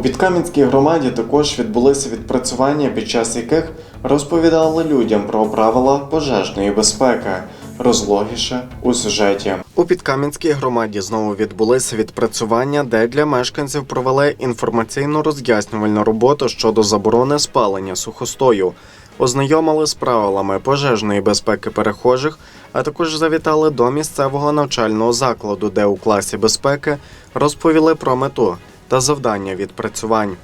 У Підкам'янській громаді також відбулися відпрацювання, під час яких розповідали людям про правила пожежної безпеки. Розлогіше у сюжеті у Підкам'янській громаді знову відбулися відпрацювання, де для мешканців провели інформаційно роз'яснювальну роботу щодо заборони спалення сухостою, ознайомили з правилами пожежної безпеки перехожих, а також завітали до місцевого навчального закладу, де у класі безпеки розповіли про мету та завдання відпрацювань.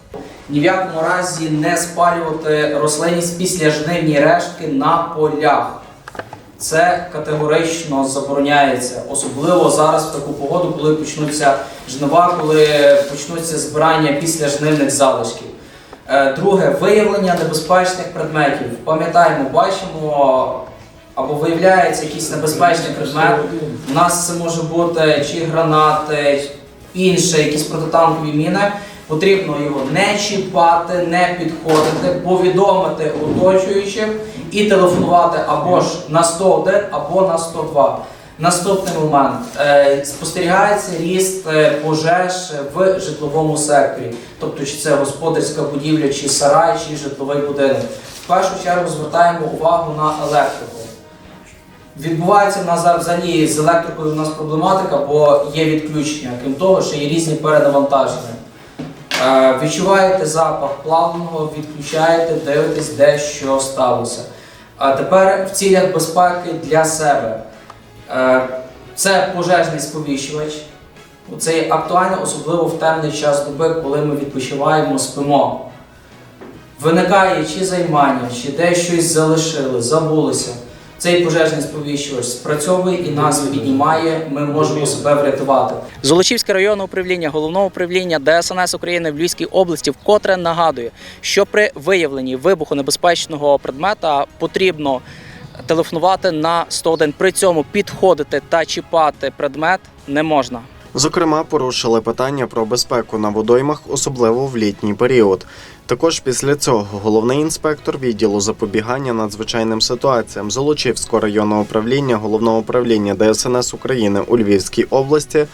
Ні в якому разі не спалювати рослинність після жнивні рештки на полях. Це категорично забороняється, особливо зараз в таку погоду, коли почнуться жнива, коли почнуться збирання після жнивних залишків. Е, Друге, виявлення небезпечних предметів. Пам'ятаємо, бачимо або виявляється якийсь небезпечний предмет. У нас це може бути чи гранати, інше, якісь протитанкові міни. Потрібно його не чіпати, не підходити, повідомити оточуючих і телефонувати або ж на 101, або на 102. Наступний момент. Е, Спостерігається ріст е, пожеж в житловому секторі. Тобто, чи це господарська будівля, чи сарай, чи житловий будинок. В першу чергу звертаємо увагу на електрику. Відбувається в нас зараз взагалі з електрикою у нас проблематика, бо є відключення. Крім того, ще є різні перенавантаження. Е, відчуваєте запах плавного, відключаєте, дивитесь, де що сталося. А тепер в цілях безпеки для себе. Е, це пожежний сповіщувач. Це є актуально, особливо в темний час доби, коли ми відпочиваємо, спимо. Виникає чи займання, чи десь щось залишили, забулися. Цей пожежний сповіщувач спрацьовує і нас піднімає, ми можемо себе врятувати. Золочівське районне управління головного управління ДСНС України в Львівській області вкотре нагадує, що при виявленні вибухонебезпечного предмета потрібно телефонувати на 101. При цьому підходити та чіпати предмет не можна. Зокрема, порушили питання про безпеку на водоймах, особливо в літній період. Також після цього головний інспектор відділу запобігання надзвичайним ситуаціям Золочівського районного управління головного управління ДСНС України у Львівській області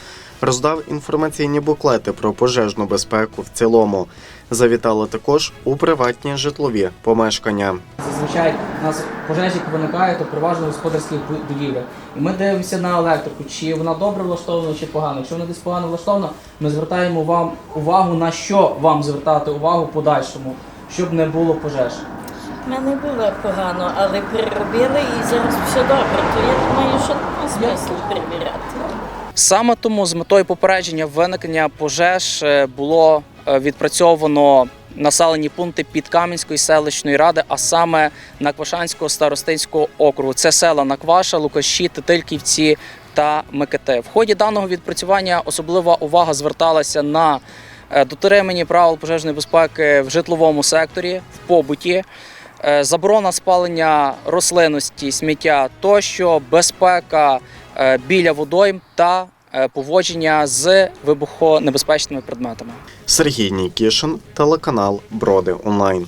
роздав інформаційні буклети про пожежну безпеку в цілому. Завітали також у приватні житлові помешкання. Зазвичай у нас пожежі виникають то переважно в господарських бу- І ми дивимося на електрику, чи вона добре влаштована, чи погано. Якщо вона десь погано влаштована, ми звертаємо вам увагу на що вам звертати увагу подальшому, щоб не було пожеж. У мене було погано, але переробили і зараз все добре. То я думаю, що немає смислу перевіряти. Саме тому з метою попередження виникнення пожеж е, було е, відпрацьовано населені пункти Підкам'янської селищної ради, а саме Наквашанського старостинського округу. Це села Накваша, Лукаші, Тетильківці та Микити. В ході даного відпрацювання особлива увага зверталася на е, дотримання правил пожежної безпеки в житловому секторі, в побуті. Заборона спалення рослинності, сміття тощо, безпека біля водойм та е, поводження з вибухонебезпечними предметами. Сергій Нікішин, телеканал Броди Онлайн.